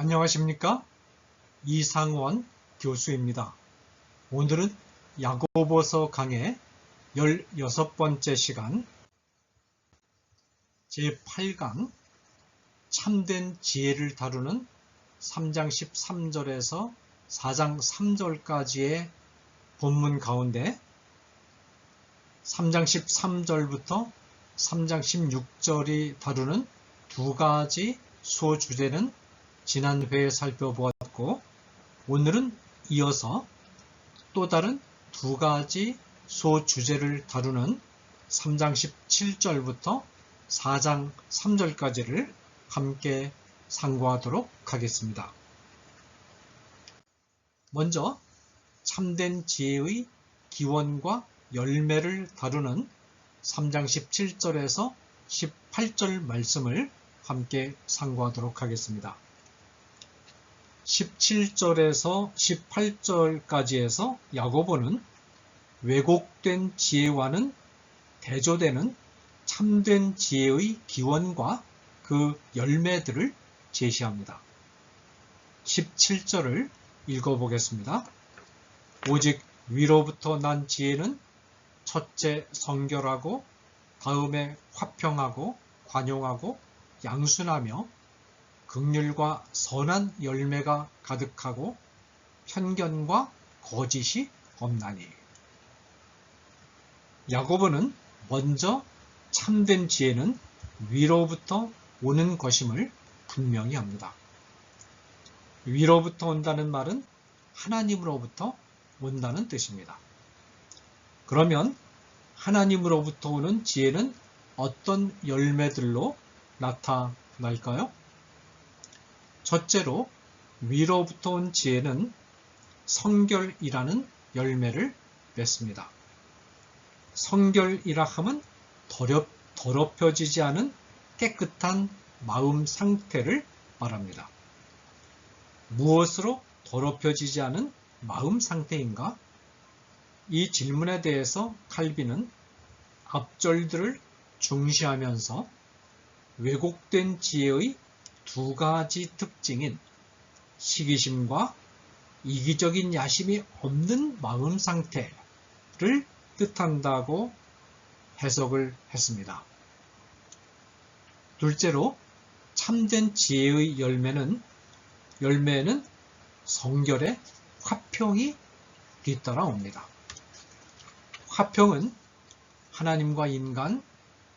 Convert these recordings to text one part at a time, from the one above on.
안녕하십니까? 이상원 교수입니다. 오늘은 야고보서 강의 16번째 시간 제8강 참된 지혜를 다루는 3장 13절에서 4장 3절까지의 본문 가운데 3장 13절부터 3장 16절이 다루는 두 가지 수호 주제는 지난 회에 살펴보았고 오늘은 이어서 또 다른 두 가지 수호 주제를 다루는 3장 17절부터 4장 3절까지를 함께 상고하도록 하겠습니다. 먼저 참된 지혜의 기원과 열매를 다루는 3장 17절에서 18절 말씀을 함께 상고하도록 하겠습니다. 17절에서 18절까지에서 야고보는 왜곡된 지혜와는 대조되는 참된 지혜의 기원과 그 열매들을 제시합니다. 17절을 읽어보겠습니다. 오직 위로부터 난 지혜는 첫째 성결하고 다음에 화평하고 관용하고 양순하며 극률과 선한 열매가 가득하고 편견과 거짓이 없나니. 야고보는 먼저 참된 지혜는 위로부터 오는 것임을 분명히 합니다. 위로부터 온다는 말은 하나님으로부터 온다는 뜻입니다. 그러면 하나님으로부터 오는 지혜는 어떤 열매들로 나타날까요? 첫째로 위로부터 온 지혜는 성결이라는 열매를 맺습니다. 성결이라 함은 더럽, 더럽혀지지 않은 깨끗한 마음 상태를 말합니다. 무엇으로 더럽혀지지 않은 마음 상태인가? 이 질문에 대해서 칼빈은 앞절들을 중시하면서 왜곡된 지혜의 두 가지 특징인 시기심과 이기적인 야심이 없는 마음 상태를 뜻한다고 해석을 했습니다. 둘째로 참된 지혜의 열매는 열매는 성결의 화평이 뒤따라 옵니다. 화평은 하나님과 인간,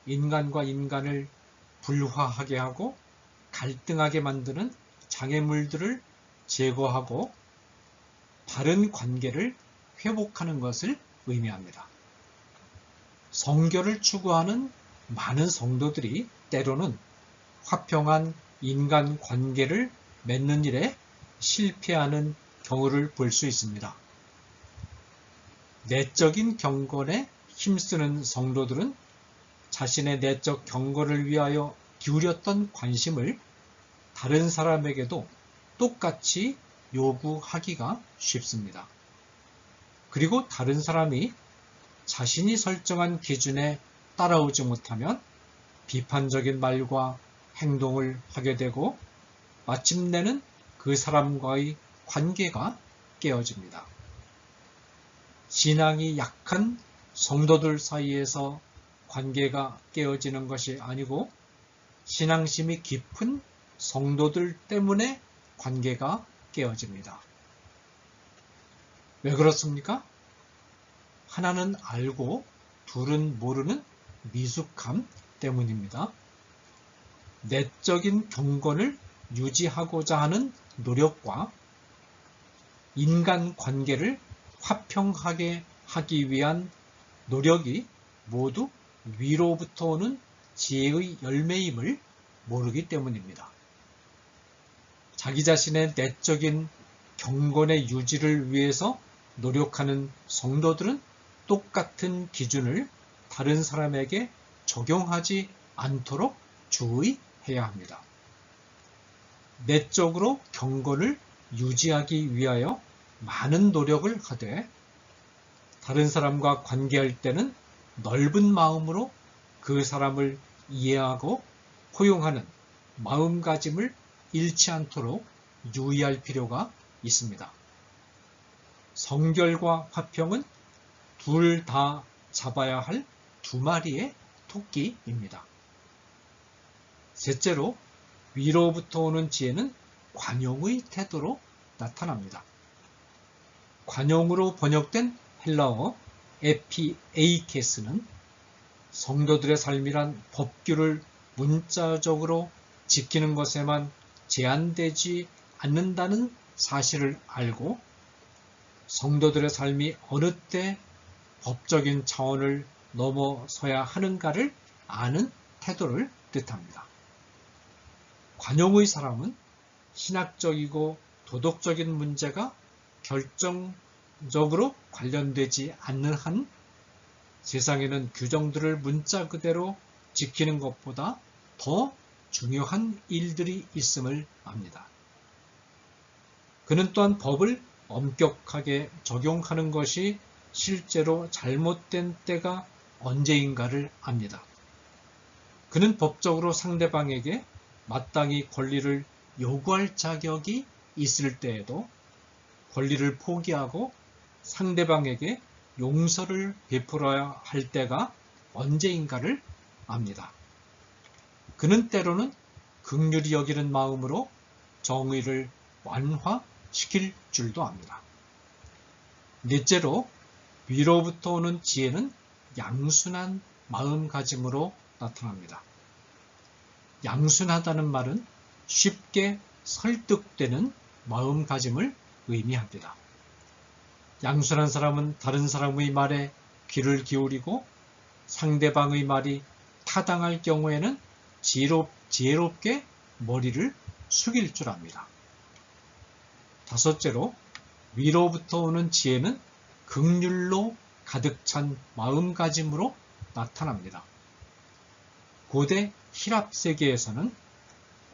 인간과 인간을 불화하게 하고 갈등하게 만드는 장애물들을 제거하고 바른 관계를 회복하는 것을 의미합니다. 성결을 추구하는 많은 성도들이 때로는 화평한 인간 관계를 맺는 일에 실패하는 경우를 볼 수 있습니다. 내적인 경건에 힘쓰는 성도들은 자신의 내적 경건을 위하여 기울였던 관심을 다른 사람에게도 똑같이 요구하기가 쉽습니다. 그리고 다른 사람이 자신이 설정한 기준에 따라오지 못하면 비판적인 말과 행동을 하게 되고 마침내는 그 사람과의 관계가 깨어집니다. 신앙이 약한 성도들 사이에서 관계가 깨어지는 것이 아니고 신앙심이 깊은 성도들 때문에 관계가 깨어집니다. 왜 그렇습니까? 하나는 알고 둘은 모르는 미숙함 때문입니다. 내적인 경건을 유지하고자 하는 노력과 인간 관계를 화평하게 하기 위한 노력이 모두 위로부터 오는 지혜의 열매임을 모르기 때문입니다. 자기 자신의 내적인 경건의 유지를 위해서 노력하는 성도들은 똑같은 기준을 다른 사람에게 적용하지 않도록 주의해야 합니다. 내적으로 경건을 유지하기 위하여 많은 노력을 하되 다른 사람과 관계할 때는 넓은 마음으로 그 사람을 이해하고 포용하는 마음가짐을 잃지 않도록 유의할 필요가 있습니다. 성결과 화평은 둘 다 잡아야 할 두 마리의 토끼입니다. 셋째로 위로부터 오는 지혜는 관용의 태도로 나타납니다. 관용으로 번역된 헬라어 에피에이케스는 성도들의 삶이란 법규를 문자적으로 지키는 것에만 제한되지 않는다는 사실을 알고 성도들의 삶이 어느 때 법적인 차원을 넘어서야 하는가를 아는 태도를 뜻합니다. 관용의 사람은 신학적이고 도덕적인 문제가 결정적으로 관련되지 않는 한 세상에는 규정들을 문자 그대로 지키는 것보다 더 중요한 일들이 있음을 압니다. 그는 또한 법을 엄격하게 적용하는 것이 실제로 잘못된 때가 언제인가를 압니다. 그는 법적으로 상대방에게 마땅히 권리를 요구할 자격이 있을 때에도 권리를 포기하고 상대방에게 용서를 베풀어야 할 때가 언제인가를 압니다. 그는 때로는 극률이 여기는 마음으로 정의를 완화시킬 줄도 압니다. 넷째로 위로부터 오는 지혜는 양순한 마음가짐으로 나타납니다. 양순하다는 말은 쉽게 설득되는 마음가짐을 의미합니다. 양순한 사람은 다른 사람의 말에 귀를 기울이고 상대방의 말이 타당할 경우에는 지혜롭, 지혜롭게 머리를 숙일 줄 압니다. 다섯째로 위로부터 오는 지혜는 극률로 가득 찬 마음가짐으로 나타납니다. 고대 히랍 세계에서는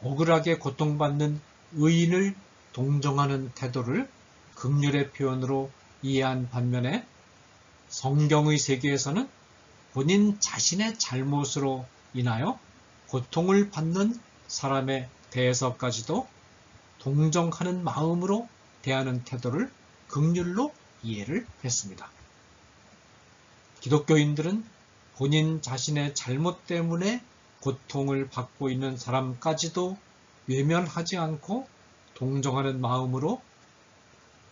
억울하게 고통받는 의인을 동정하는 태도를 극률의 표현으로 이해한 반면에 성경의 세계에서는 본인 자신의 잘못으로 인하여 고통을 받는 사람에 대해서까지도 동정하는 마음으로 대하는 태도를 극률로 이해를 했습니다. 기독교인들은 본인 자신의 잘못 때문에 고통을 받고 있는 사람까지도 외면하지 않고 동정하는 마음으로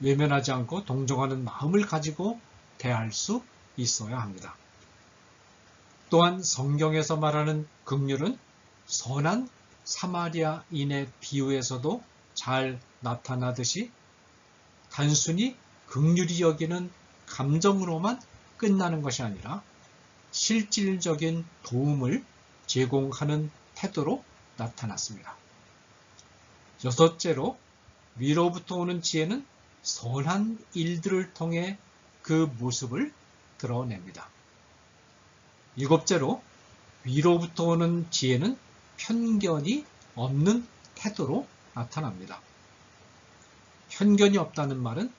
외면하지 않고 동정하는 마음을 가지고 대할 수 있어야 합니다. 또한 성경에서 말하는 극률은 선한 사마리아인의 비유에서도 잘 나타나듯이 단순히 극률이 여기는 감정으로만 끝나는 것이 아니라 실질적인 도움을 제공하는 태도로 나타났습니다. 여섯째로 위로부터 오는 지혜는 선한 일들을 통해 그 모습을 드러냅니다. 일곱째로 위로부터 오는 지혜는 편견이 없는 태도로 나타납니다. 편견이 없다는 말은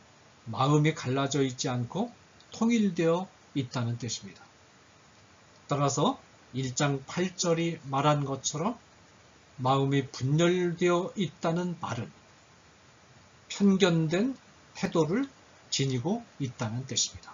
마음이 갈라져 있지 않고 통일되어 있다는 뜻입니다. 따라서 1장 8절이 말한 것처럼 마음이 분열되어 있다는 말은 편견된 태도를 지니고 있다는 뜻입니다.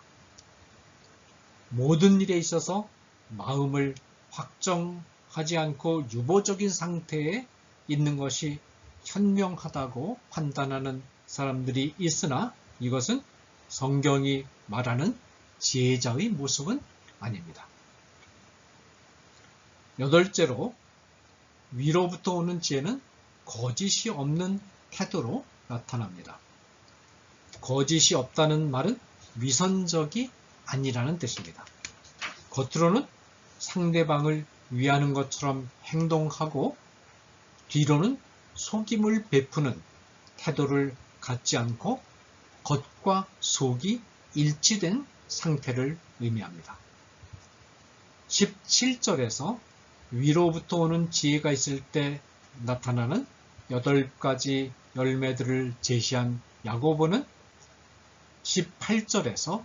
모든 일에 있어서 마음을 확정 하지 않고 유보적인 상태에 있는 것이 현명하다고 판단하는 사람들이 있으나 이것은 성경이 말하는 지혜자의 모습은 아닙니다. 여덟째로 위로부터 오는 지혜는 거짓이 없는 태도로 나타납니다. 거짓이 없다는 말은 위선적이 아니라는 뜻입니다. 겉으로는 상대방을 위하는 것처럼 행동하고 뒤로는 속임을 베푸는 태도를 갖지 않고 겉과 속이 일치된 상태를 의미합니다. 17절에서 위로부터 오는 지혜가 있을 때 나타나는 8가지 열매들을 제시한 야고보는 18절에서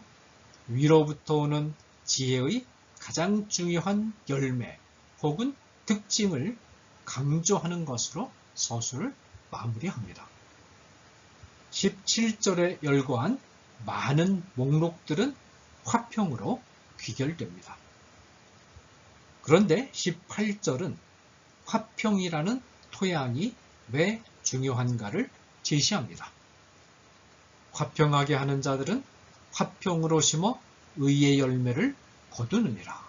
위로부터 오는 지혜의 가장 중요한 열매 혹은 특징을 강조하는 것으로 서술을 마무리합니다. 17절에 열거한 많은 목록들은 화평으로 귀결됩니다. 그런데 18절은 화평이라는 토양이 왜 중요한가를 제시합니다. 화평하게 하는 자들은 화평으로 심어 의의 열매를 거두느니라.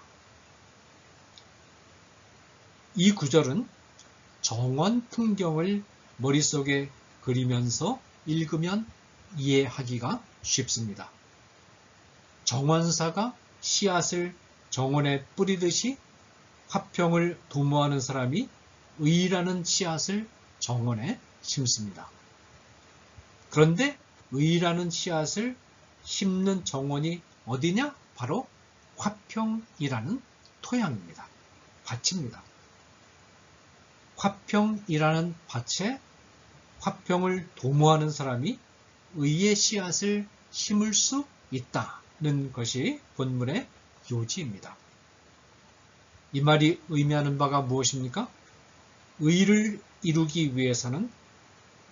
이 구절은 정원 풍경을 머릿속에 그리면서 읽으면 이해하기가 쉽습니다. 정원사가 씨앗을 정원에 뿌리듯이 화평을 도모하는 사람이 의라는 씨앗을 정원에 심습니다. 그런데 의라는 씨앗을 심는 정원이 어디냐? 바로 화평이라는 토양입니다. 밭입니다. 화평이라는 밭에 화평을 도모하는 사람이 의의 씨앗을 심을 수 있다는 것이 본문의 요지입니다. 이 말이 의미하는 바가 무엇입니까? 의를 이루기 위해서는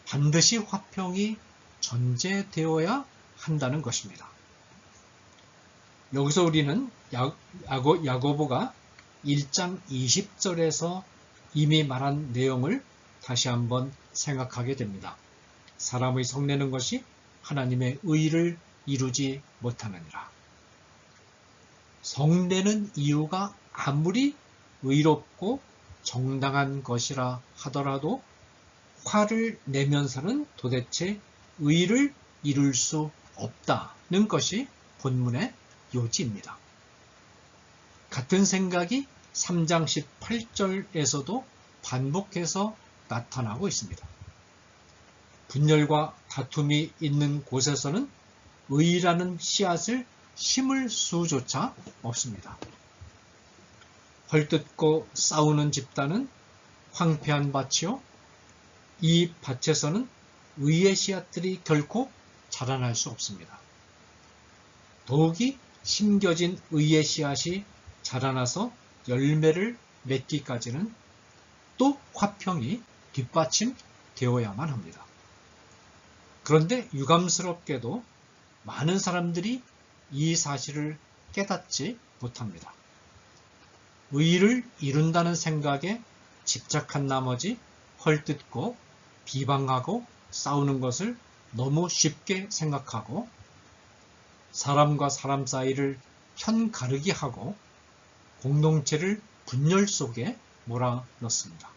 반드시 화평이 전제되어야 한다는 것입니다. 여기서 우리는 야고, 야고보가 1장 20절에서 이미 말한 내용을 다시 한번 생각하게 됩니다. 사람의 성내는 것이 하나님의 의를 이루지 못하느니라. 성내는 이유가 아무리 의롭고 정당한 것이라 하더라도 화를 내면서는 도대체 의를 이룰 수 없다는 것이 본문의 요지입니다. 같은 생각이 3장 18절에서도 반복해서 나타나고 있습니다. 분열과 다툼이 있는 곳에서는 의라는 씨앗을 심을 수조차 없습니다. 헐뜯고 싸우는 집단은 황폐한 밭이요. 이 밭에서는 의의 씨앗들이 결코 자라날 수 없습니다. 더욱이 심겨진 의의 씨앗이 자라나서 열매를 맺기까지는 또 화평이 뒷받침되어야만 합니다. 그런데 유감스럽게도 많은 사람들이 이 사실을 깨닫지 못합니다. 의를 이룬다는 생각에 집착한 나머지 헐뜯고 비방하고 싸우는 것을 너무 쉽게 생각하고 사람과 사람 사이를 현가르기 하고 공동체를 분열 속에 몰아넣습니다.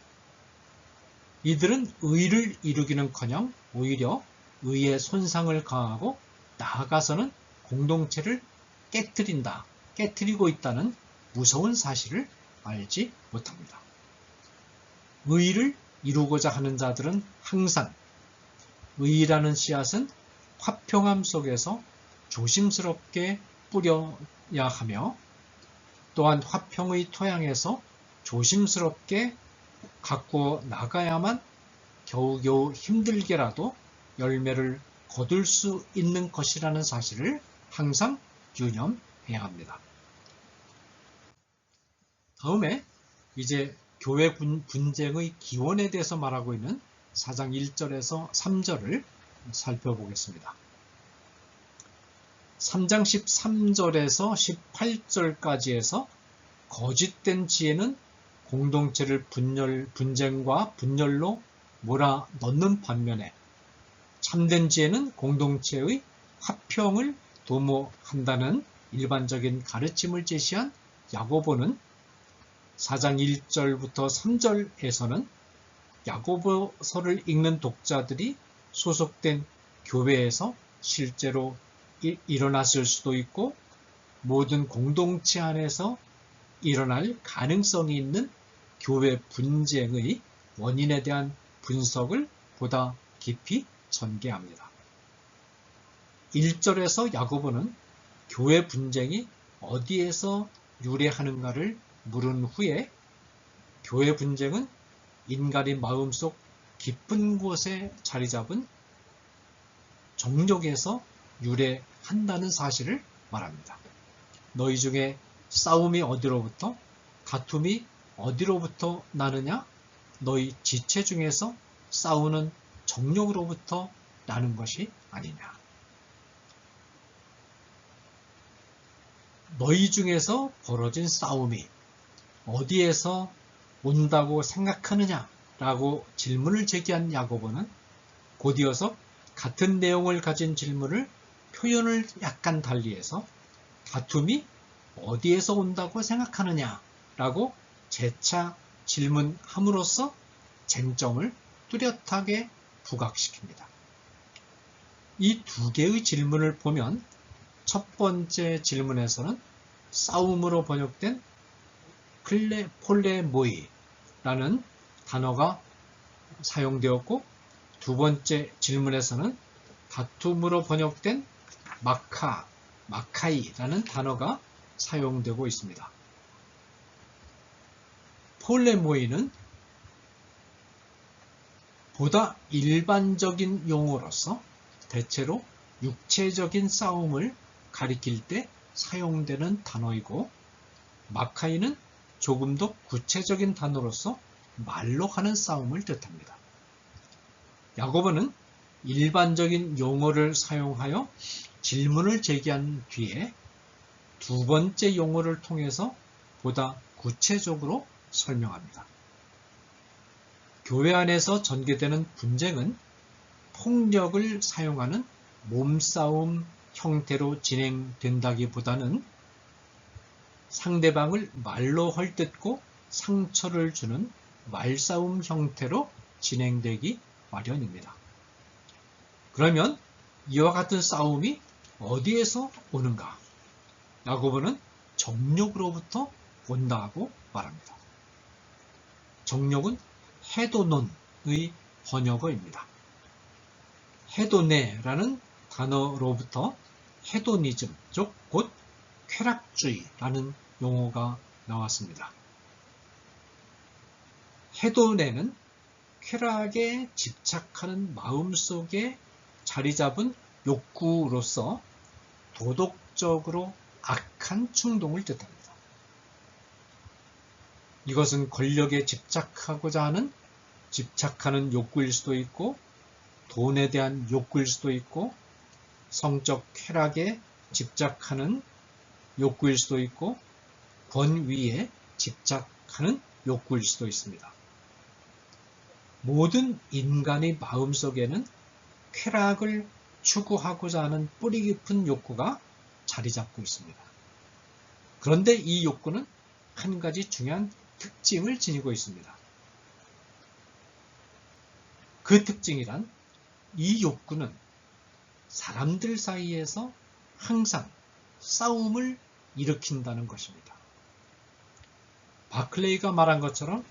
이들은 의를 이루기는커녕 오히려 의의 손상을 가하고 나아가서는 공동체를 깨뜨린다, 깨뜨리고 있다는 무서운 사실을 알지 못합니다. 의를 이루고자 하는 자들은 항상 의라는 씨앗은 화평함 속에서 조심스럽게 뿌려야 하며 또한 화평의 토양에서 조심스럽게 갖고 나가야만 겨우겨우 힘들게라도 열매를 거둘 수 있는 것이라는 사실을 항상 유념해야 합니다. 다음에 이제 교회 분쟁의 기원에 대해서 말하고 있는 4장 1절에서 3절을 살펴보겠습니다. 3장 13절에서 18절까지에서 거짓된 지혜는 공동체를 분열, 분쟁과 분열로 몰아 넣는 반면에 참된 지혜는 공동체의 화평을 도모한다는 일반적인 가르침을 제시한 야고보는 4장 1절부터 3절에서는 야고보서를 읽는 독자들이 소속된 교회에서 실제로 일어났을 수도 있고 모든 공동체 안에서 일어날 가능성이 있는 교회 분쟁의 원인에 대한 분석을 보다 깊이 전개합니다. 1절에서 야고보는 교회 분쟁이 어디에서 유래하는가를 물은 후에 교회 분쟁은 인간의 마음속 깊은 곳에 자리 잡은 정욕에서 유래한다는 사실을 말합니다. 너희 중에 싸움이 어디로부터 다툼이 어디로부터 나느냐? 너희 지체 중에서 싸우는 정욕으로부터 라는 것이 아니냐. 너희 중에서 벌어진 싸움이 어디에서 온다고 생각하느냐? 라고 질문을 제기한 야고보는 곧이어서 같은 내용을 가진 질문을 표현을 약간 달리해서 다툼이 어디에서 온다고 생각하느냐? 라고 재차 질문함으로써 쟁점을 뚜렷하게 부각시킵니다. 이 두 개의 질문을 보면 첫 번째 질문에서는 싸움으로 번역된 클레 폴레모이라는 단어가 사용되었고 두 번째 질문에서는 다툼으로 번역된 마카, 마카이라는 단어가 사용되고 있습니다. 폴레모이는 보다 일반적인 용어로서 대체로 육체적인 싸움을 가리킬 때 사용되는 단어이고 마카이는 조금 더 구체적인 단어로서 말로 하는 싸움을 뜻합니다. 야고보는 일반적인 용어를 사용하여 질문을 제기한 뒤에 두 번째 용어를 통해서 보다 구체적으로 설명합니다. 교회 안에서 전개되는 분쟁은 폭력을 사용하는 몸싸움 형태로 진행된다기보다는 상대방을 말로 헐뜯고 상처를 주는 말싸움 형태로 진행되기 마련입니다. 그러면 이와 같은 싸움이 어디에서 오는가? 야고보는 정욕으로부터 온다고 말합니다. 정욕은 헤도논의 번역어입니다. 헤도네라는 단어로부터 헤도니즘, 즉 곧 쾌락주의라는 용어가 나왔습니다. 헤도네는 쾌락에 집착하는 마음속에 자리 잡은 욕구로서 도덕적으로 악한 충동을 뜻합니다. 이것은 권력에 집착하고자 하는 집착하는 욕구일 수도 있고 돈에 대한 욕구일 수도 있고 성적 쾌락에 집착하는 욕구일 수도 있고 권위에 집착하는 욕구일 수도 있습니다. 모든 인간의 마음속에는 쾌락을 추구하고자 하는 뿌리 깊은 욕구가 자리 잡고 있습니다. 그런데 이 욕구는 한 가지 중요한 특징을 지니고 있습니다. 그 특징이란 이 욕구는 사람들 사이에서 항상 싸움을 일으킨다는 것입니다. 바클레이가 말한 것처럼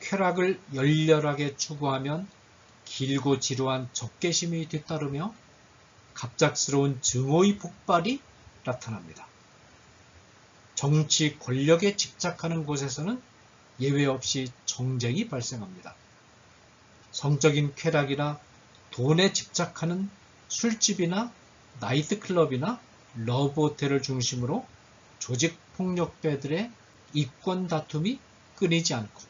쾌락을 열렬하게 추구하면 길고 지루한 적개심이 뒤따르며 갑작스러운 증오의 폭발이 나타납니다. 정치 권력에 집착하는 곳에서는 예외 없이 정쟁이 발생합니다. 성적인 쾌락이나 돈에 집착하는 술집이나 나이트클럽이나 러브호텔을 중심으로 조직 폭력배들의 이권 다툼이 끊이지 않고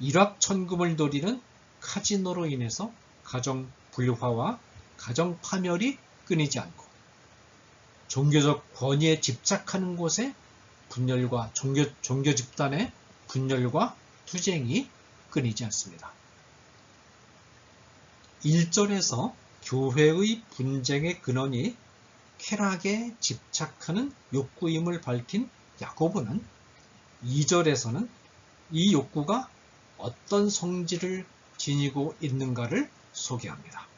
일확천금을 노리는 카지노로 인해서 가정 불화와 가정 파멸이 끊이지 않고 종교적 권위에 집착하는 곳에 분열과 종교, 종교 집단의 분열과 투쟁이 끊이지 않습니다. 1절에서 교회의 분쟁의 근원이 쾌락에 집착하는 욕구임을 밝힌 야고보는 2절에서는 이 욕구가 어떤 성질을 지니고 있는가를 소개합니다.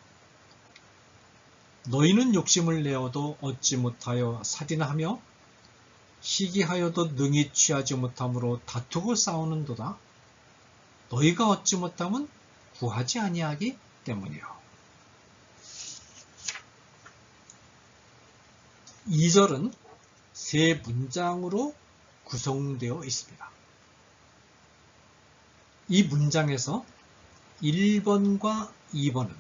너희는 욕심을 내어도 얻지 못하여 살인하며 시기하여도 능히 취하지 못함으로 다투고 싸우는도다. 너희가 얻지 못함은 구하지 아니하기 때문이요. 2절은 세 문장으로 구성되어 있습니다. 이 문장에서 1번과 2번은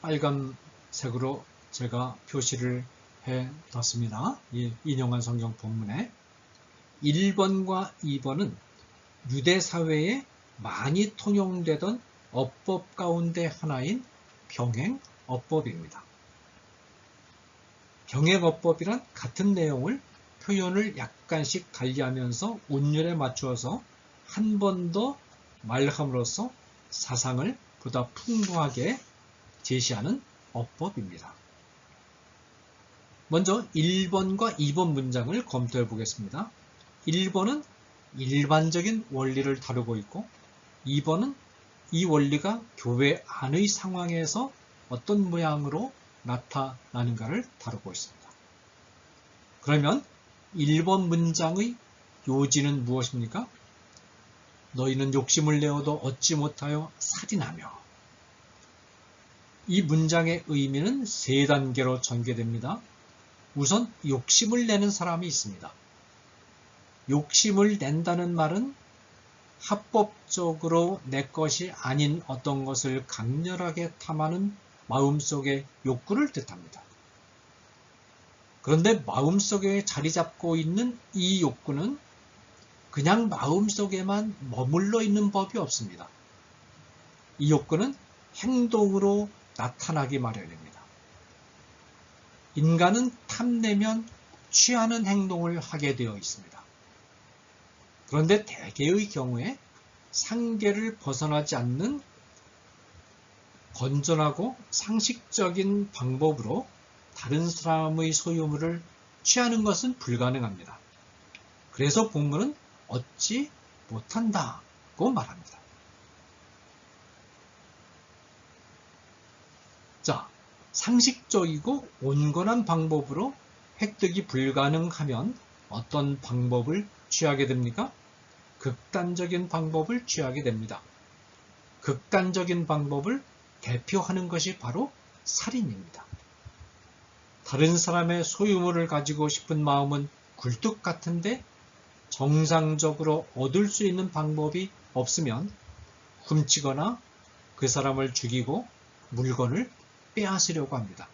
빨간 색으로 제가 표시를 해 놨습니다. 이 인용한 성경 본문에 1번과 2번은 유대 사회에 많이 통용되던 어법 가운데 하나인 병행어법입니다. 병행어법이란 같은 내용을 표현을 약간씩 달리하면서 운율에 맞추어서 한 번 더 말함으로써 사상을 보다 풍부하게 제시하는 어법입니다. 먼저 1번과 2번 문장을 검토해 보겠습니다. 1번은 일반적인 원리를 다루고 있고 2번은 이 원리가 교회 안의 상황에서 어떤 모양으로 나타나는가를 다루고 있습니다. 그러면 1번 문장의 요지는 무엇입니까? 너희는 욕심을 내어도 얻지 못하여 살인하며 이 문장의 의미는 세 단계로 전개됩니다. 우선 욕심을 내는 사람이 있습니다. 욕심을 낸다는 말은 합법적으로 내 것이 아닌 어떤 것을 강렬하게 탐하는 마음속의 욕구를 뜻합니다. 그런데 마음속에 자리 잡고 있는 이 욕구는 그냥 마음속에만 머물러 있는 법이 없습니다. 이 욕구는 행동으로 나타나기 마련입니다. 인간은 탐내면 취하는 행동을 하게 되어 있습니다. 그런데 대개의 경우에 상계를 벗어나지 않는 건전하고 상식적인 방법으로 다른 사람의 소유물을 취하는 것은 불가능합니다. 그래서 본문은 얻지 못한다고 말합니다. 자, 상식적이고 온건한 방법으로 획득이 불가능하면 어떤 방법을 취하게 됩니까? 극단적인 방법을 취하게 됩니다. 극단적인 방법을 대표하는 것이 바로 살인입니다. 다른 사람의 소유물을 가지고 싶은 마음은 굴뚝 같은데 정상적으로 얻을 수 있는 방법이 없으면 훔치거나 그 사람을 죽이고 물건을 빼앗으려고 합니다.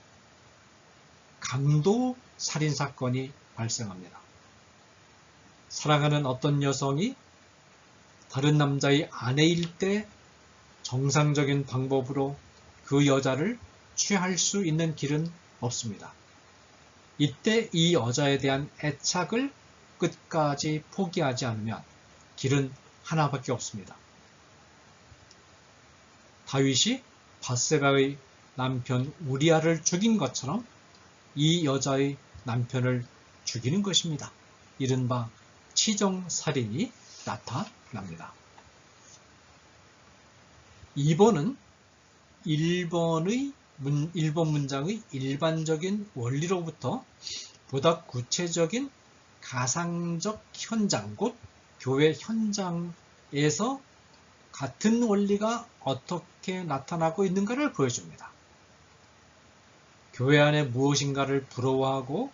강도 살인 사건이 발생합니다. 사랑하는 어떤 여성이 다른 남자의 아내일 때 정상적인 방법으로 그 여자를 취할 수 있는 길은 없습니다. 이때 이 여자에 대한 애착을 끝까지 포기하지 않으면 길은 하나밖에 없습니다. 다윗이 바세바의 남편 우리아를 죽인 것처럼 이 여자의 남편을 죽이는 것입니다. 이른바 치정살인이 나타납니다. 2번은 1번의 문, 1번 문장의 일반적인 원리로부터 보다 구체적인 가상적 현장, 곧 교회 현장에서 같은 원리가 어떻게 나타나고 있는가를 보여줍니다. 교회 안에 무엇인가를 부러워하고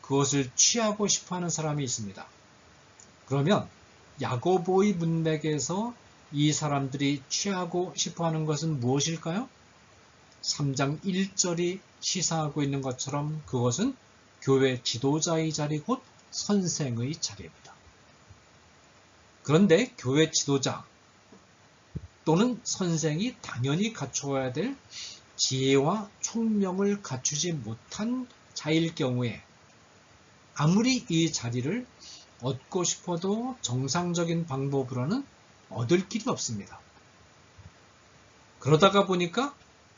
그것을 취하고 싶어 하는 사람이 있습니다. 그러면 야고보의 문맥에서 이 사람들이 취하고 싶어 하는 것은 무엇일까요? 3장 1절이 시사하고 있는 것처럼 그것은 교회 지도자의 자리 곧 선생의 자리입니다. 그런데 교회 지도자 또는 선생이 당연히 갖추어야 될 지혜와 총명을 갖추지 못한 자일 경우에 아무리 이 자리를 얻고 싶어도 정상적인 방법으로는 얻을 길이 없습니다. 그러다가 보니까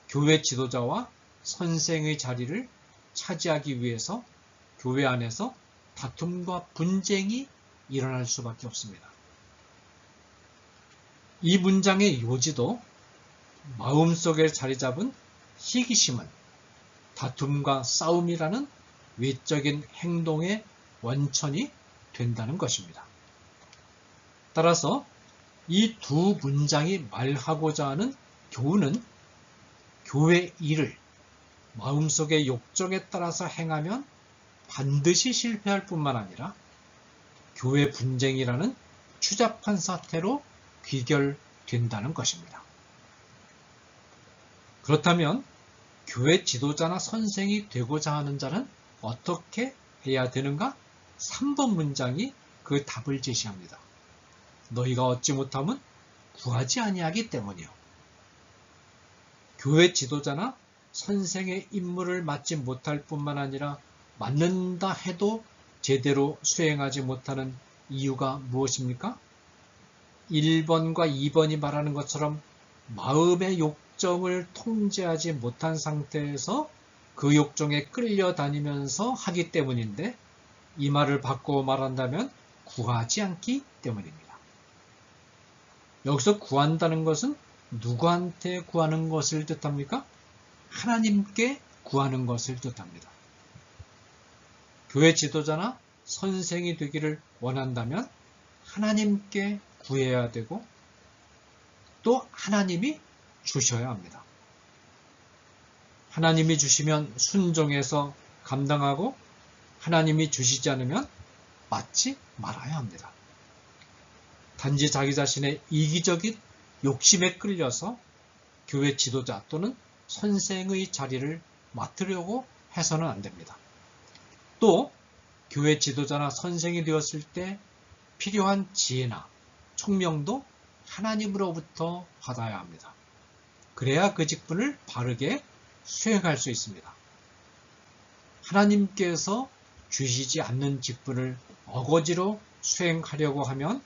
교회 지도자와 선생의 자리를 차지하기 위해서 교회 안에서 다툼과 분쟁이 일어날 수밖에 없습니다. 이 문장의 요지도 마음속에 자리 잡은 희기심은 다툼과 싸움이라는 외적인 행동의 원천이 된다는 것입니다. 따라서 이 두 문장이 말하고자 하는 교훈은 교회 일을 마음속의 욕정에 따라서 행하면 반드시 실패할 뿐만 아니라 교회 분쟁이라는 추잡한 사태로 귀결된다는 것입니다. 그렇다면 교회 지도자나 선생이 되고자 하는 자는 어떻게 해야 되는가? 3번 문장이 그 답을 제시합니다. 너희가 얻지 못함은 구하지 아니하기 때문이요. 교회 지도자나 선생의 임무를 맡지 못할 뿐만 아니라 맡는다 해도 제대로 수행하지 못하는 이유가 무엇입니까? 1번과 2번이 말하는 것처럼 마음의 욕정을 통제하지 못한 상태에서 그 욕정에 끌려다니면서 하기 때문인데 이 말을 바꿔 말한다면 구하지 않기 때문입니다. 여기서 구한다는 것은 누구한테 구하는 것을 뜻합니까? 하나님께 구하는 것을 뜻합니다. 교회 지도자나 선생이 되기를 원한다면 하나님께 구해야 되고 또 하나님이 주셔야 합니다. 하나님이 주시면 순종해서 감당하고 하나님이 주시지 않으면 맞지 말아야 합니다. 단지 자기 자신의 이기적인 욕심에 끌려서 교회 지도자 또는 선생의 자리를 맡으려고 해서는 안 됩니다. 또 교회 지도자나 선생이 되었을 때 필요한 지혜나 총명도 하나님으로부터 받아야 합니다. 그래야 그 직분을 바르게 수행할 수 있습니다. 하나님께서 주시지 않는 직분을 어거지로 수행하려고 하면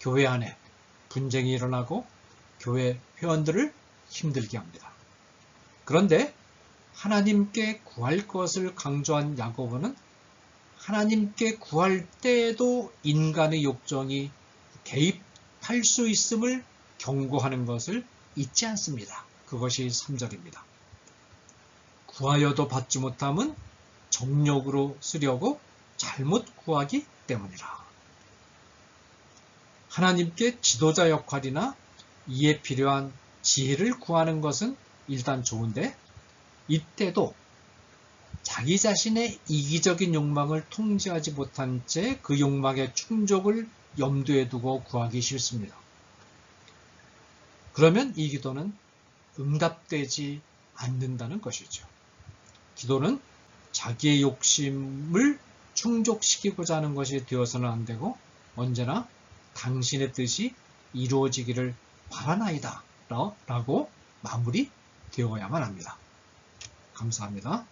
교회 안에 분쟁이 일어나고 교회 회원들을 힘들게 합니다. 그런데 하나님께 구할 것을 강조한 야고보는 하나님께 구할 때에도 인간의 욕정이 개입 할수 있음을 경고하는 것을 잊지 않습니다. 그것이 3절입니다. 구하여도 받지 못함은 정욕으로 쓰려고 잘못 구하기 때문이라. 하나님께 지도자 역할이나 이에 필요한 지혜를 구하는 것은 일단 좋은데 이때도 자기 자신의 이기적인 욕망을 통제하지 못한 채 그 욕망의 충족을 염두에 두고 구하기 싫습니다. 그러면 이 기도는 응답되지 않는다는 것이죠. 기도는 자기의 욕심을 충족시키고자 하는 것이 되어서는 안 되고 언제나 당신의 뜻이 이루어지기를 바라나이다 라고 마무리 되어야만 합니다. 감사합니다.